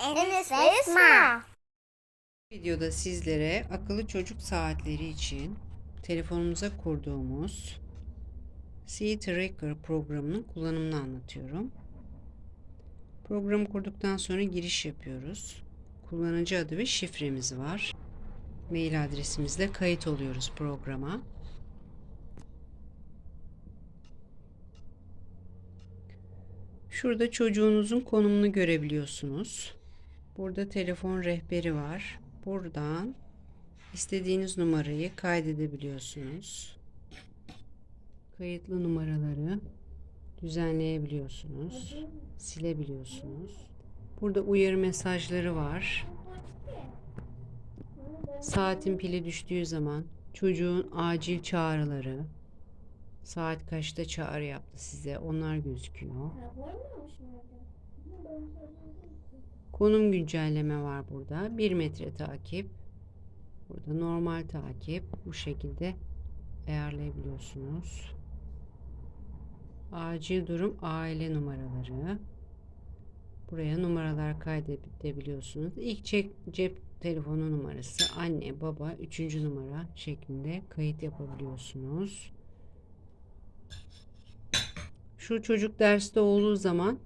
Enes Esma. Videoda sizlere akıllı çocuk saatleri için telefonumuza kurduğumuz C Tracker programının kullanımını anlatıyorum. Programı kurduktan sonra giriş yapıyoruz. Kullanıcı adı ve şifremiz var. Mail adresimizle kayıt oluyoruz programa. Şurada çocuğunuzun konumunu görebiliyorsunuz. Burada telefon rehberi var. Buradan istediğiniz numarayı kaydedebiliyorsunuz. Kayıtlı numaraları düzenleyebiliyorsunuz. Silebiliyorsunuz. Burada uyarı mesajları var. Saatin pili düştüğü zaman çocuğun acil çağrıları, saat kaçta çağrı yaptı size onlar gözüküyor. Konum güncelleme var burada. 1 metre takip. Burada normal takip. Bu şekilde ayarlayabiliyorsunuz. Acil durum aile numaraları. Buraya numaralar kaydedebiliyorsunuz. İlk cep, cep telefonu numarası anne, baba, üçüncü numara şeklinde kayıt yapabiliyorsunuz. Şu çocuk derste olduğu zaman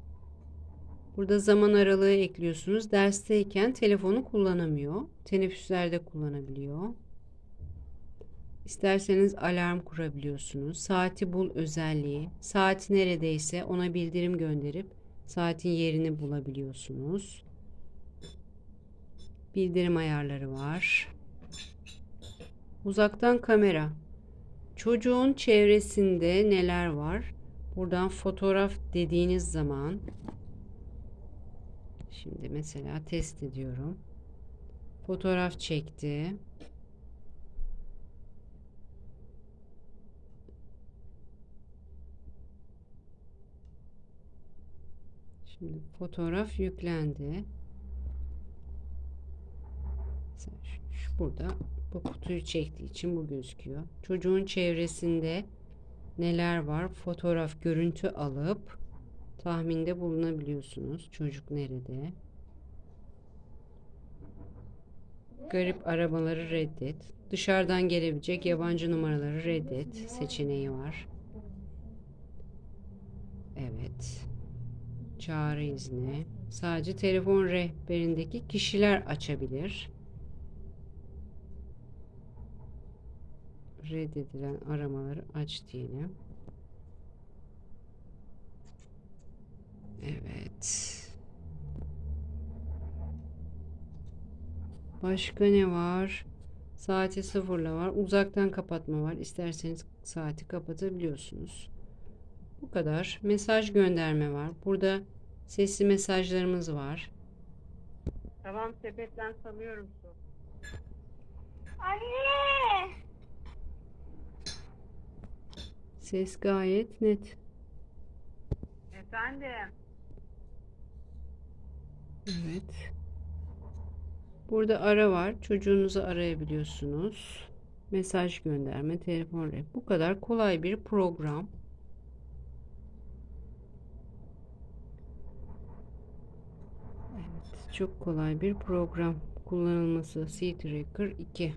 Burada zaman aralığı ekliyorsunuz. Dersteyken telefonu kullanamıyor. Teneffüslerde kullanabiliyor. İsterseniz alarm kurabiliyorsunuz. Saati bul özelliği. Saati neredeyse ona bildirim gönderip saatin yerini bulabiliyorsunuz. Bildirim ayarları var. Uzaktan kamera. Çocuğun çevresinde neler var? Buradan fotoğraf dediğiniz zaman Şimdi mesela test ediyorum. Fotoğraf çekti. Şimdi fotoğraf yüklendi. Mesela şu, burada bu kutuyu çektiği için bu gözüküyor. Çocuğun çevresinde neler var? Fotoğraf, görüntü alıp tahminde bulunabiliyorsunuz. Çocuk nerede? Garip aramaları reddet. Dışarıdan gelebilecek yabancı numaraları reddet seçeneği var. Evet. Çağrı izni. Sadece telefon rehberindeki kişiler açabilir. Reddedilen aramaları aç diyelim. Evet. Başka ne var? Saati sıfırla var. Uzaktan kapatma var. İsterseniz saati kapatabiliyorsunuz. Bu kadar. Mesaj gönderme var. Burada sesli mesajlarımız var. Tamam sepetten salıyorum su. Anne. Ses gayet net. Efendim. Evet. Burada ara var. Çocuğunuzu arayabiliyorsunuz. Mesaj gönderme, telefon rehberi. Bu kadar kolay bir program. Evet, çok kolay bir program kullanılması. C Tracker 2.